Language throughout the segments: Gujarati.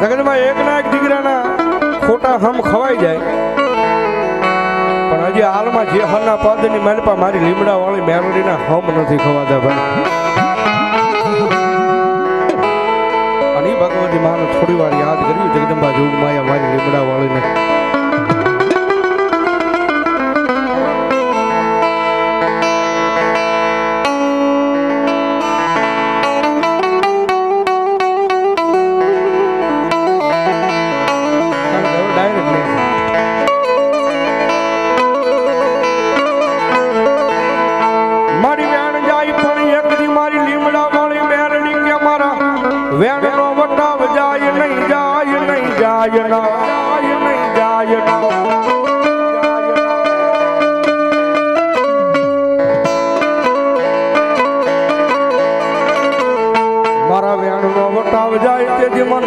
ગગનમાં એક ના એક દીકરાના ખોટા હમ ખવાઈ જાય. પણ હજી હાલમાં જે હરના પદની માનપા મારી લીમડા વાળી મેલોડીના હમ નથી ખવાતા ભાઈ. અને ભગવતી માને થોડી વાર યાદ કર્યું, જગદંબા જોગ માયા મારી લીમડા વાળીને તાવ જાય તેજી મન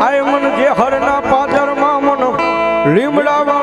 આય મન જે હરના પાદરમાં મન લીમડાવા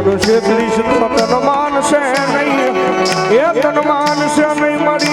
ગુરુ છે કૃષ્ણ તન માનશે નહીં. એ તન માનશે નહીં મારી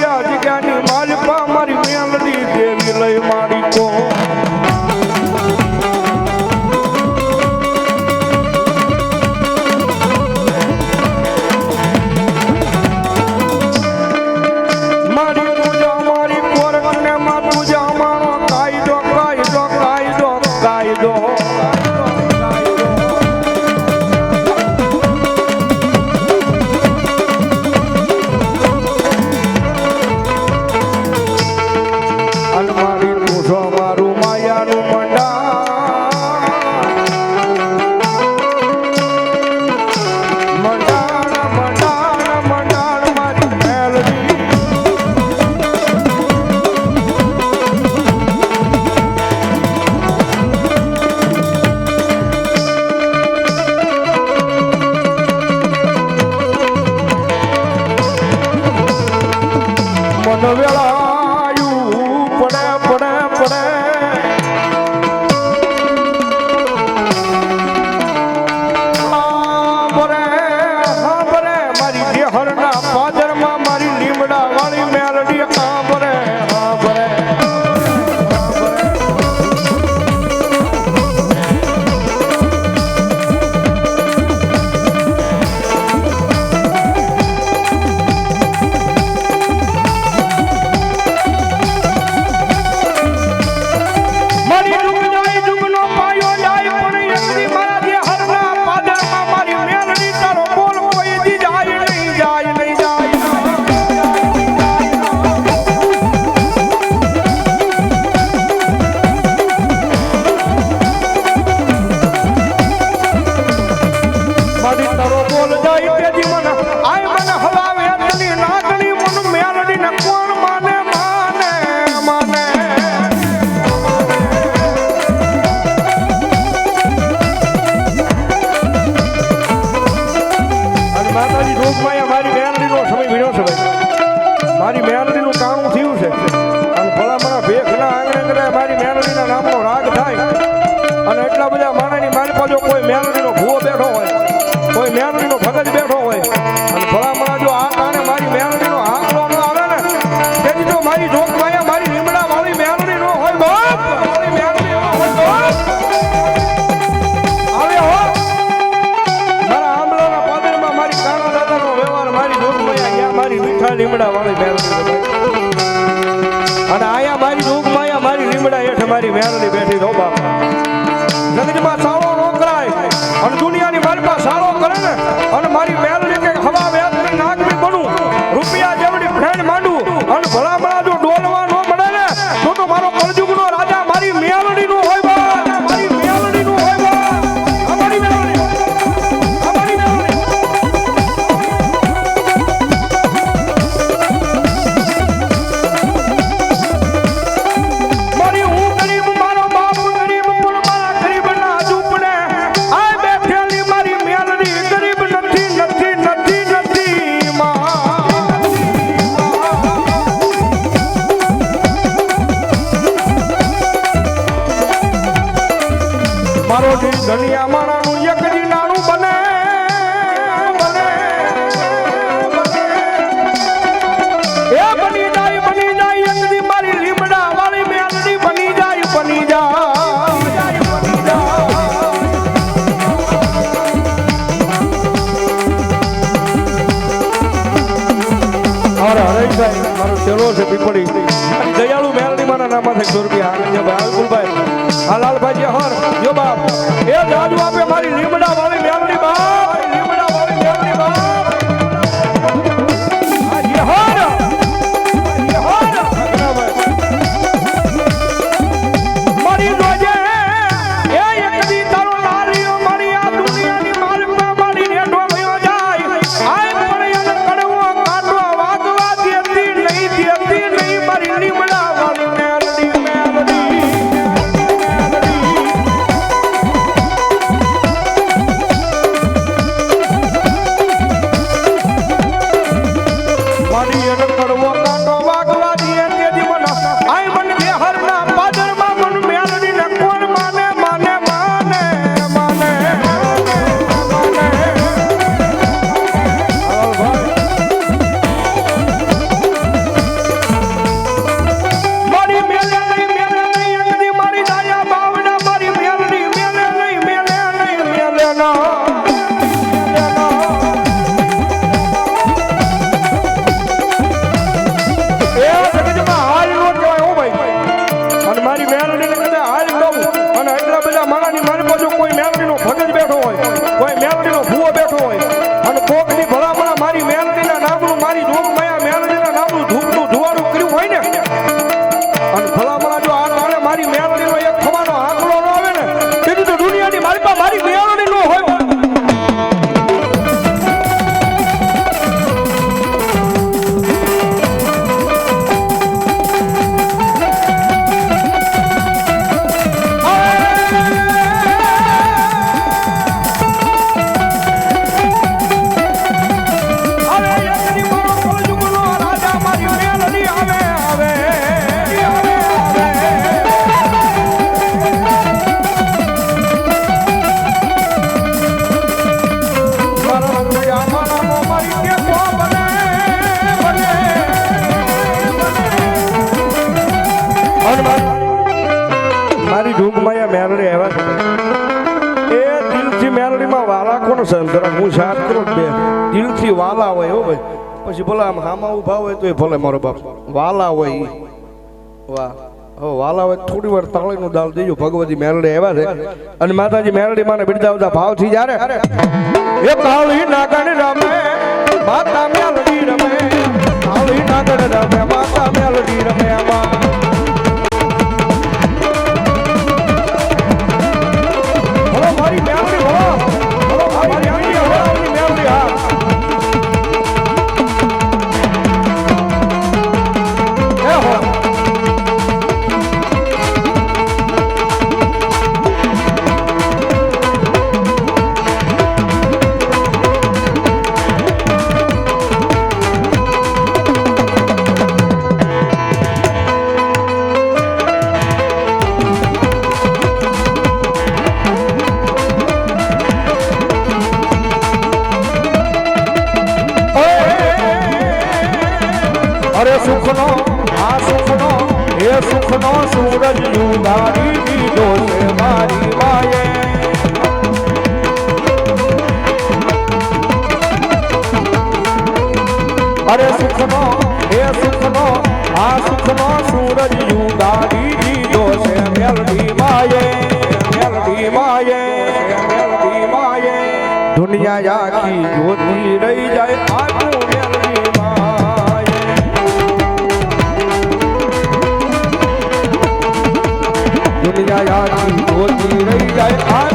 મારી રોગમાયા મારી વેલડીનો દુનિયા માણાનું યકડી નાનું બને એ બની જાય બની જાય યકડી મારી લીમડા વાળી મેલડી બની મારો ચેલો છે પીપળી. દયાળુ મેલડી મારા નામ છે ગુરબી હાલ ગુલભાઈ હાલાલભાઈ હર, જો બાપ. એ દાદુ વસન જરા હું સાથ કરું બે. દિલથી વાલા હોય હો ભાઈ. પછી ભલે આમ હામા ઊભા હોય તો એ ભલે મારો બાપ. વાલા હોય વાહ. હો વાલા હોય થોડી વાર તાળીનું દાલ દેજો. ભગવતી મેરડી એવા છે. અને માતાજી મેરડી માને બિરદાવતા ભાવથી જ્યારે એ તાળી નાગણ રમે, માતા મેલડી રમે. તાળી નાગણ રમે, માતા મેલડી રમે. અરે સુખનો હે સુખનો આ સુખનો સૂરજ યુગાદી ગીતો છે. મેલડી માયે મેલડી માયે મેલડી માયે. દુનિયા આખી જોતી રહી જાય આખું દુનિયા આખી જોતી રહી જાય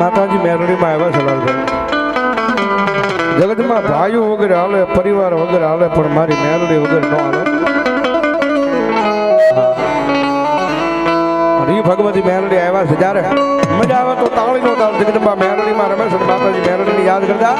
માતાજી મેરડીમાં આવ્યા છે લાલભાઈ. જગતમાં ભાઈઓ વગર હાલે, પરિવાર વગર હાલે, પણ મારી મેરડી વગર ન હાલે. હરી ભગવતી મેરડી આવ્યા છે જ્યારે. મજા આવે તો તાળી નો તાળ જગદંબા મેરડીમાં રમે છે માતાજી, મેરડીને યાદ કરતા.